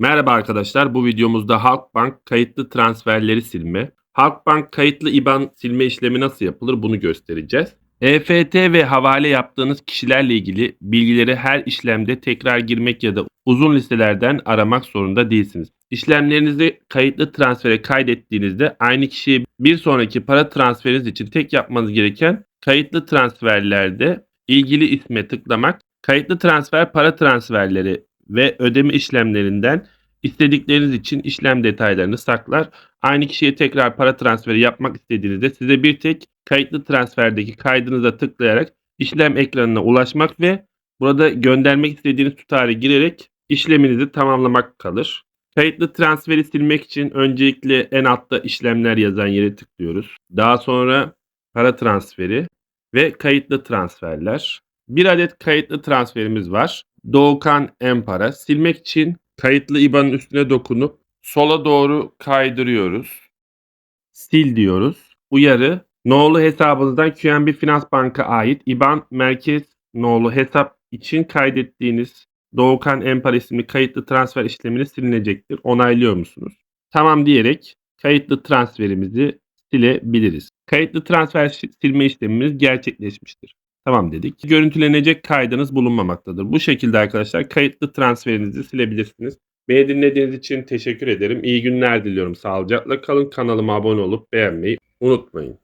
Merhaba arkadaşlar. Bu videomuzda Halkbank kayıtlı transferleri silme, Halkbank kayıtlı IBAN silme işlemi nasıl yapılır bunu göstereceğiz. EFT ve havale yaptığınız kişilerle ilgili bilgileri her işlemde tekrar girmek ya da uzun listelerden aramak zorunda değilsiniz. İşlemlerinizi kayıtlı transfere kaydettiğinizde aynı kişiye bir sonraki para transferiniz için tek yapmanız gereken kayıtlı transferlerde ilgili isme tıklamak, kayıtlı transfer para transferleri ve ödeme işlemlerinden istedikleriniz için işlem detaylarını saklar. Aynı kişiye tekrar para transferi yapmak istediğinizde size bir tek kayıtlı transferdeki kaydınıza tıklayarak işlem ekranına ulaşmak ve burada göndermek istediğiniz tutarı girerek işleminizi tamamlamak kalır. Kayıtlı transferi silmek için öncelikle en altta işlemler yazan yere tıklıyoruz. Daha sonra para transferi ve kayıtlı transferler. Bir adet kayıtlı transferimiz var. Doğukan Empara. Silmek için kayıtlı IBAN'ın üstüne dokunup sola doğru kaydırıyoruz. Sil diyoruz. Uyarı. Nolu hesabınızdan QNB Finans Bank'a ait IBAN merkez nolu hesap için kaydettiğiniz Doğukan Empara isimli kayıtlı transfer işlemini silinecektir. Onaylıyor musunuz? Tamam diyerek kayıtlı transferimizi silebiliriz. Kayıtlı transfer silme işlemimiz gerçekleşmiştir. Tamam dedik. Görüntülenecek kaydınız bulunmamaktadır. Bu şekilde arkadaşlar kayıtlı transferinizi silebilirsiniz. Beni dinlediğiniz için teşekkür ederim. İyi günler diliyorum. Sağlıcakla kalın. Kanalıma abone olup beğenmeyi unutmayın.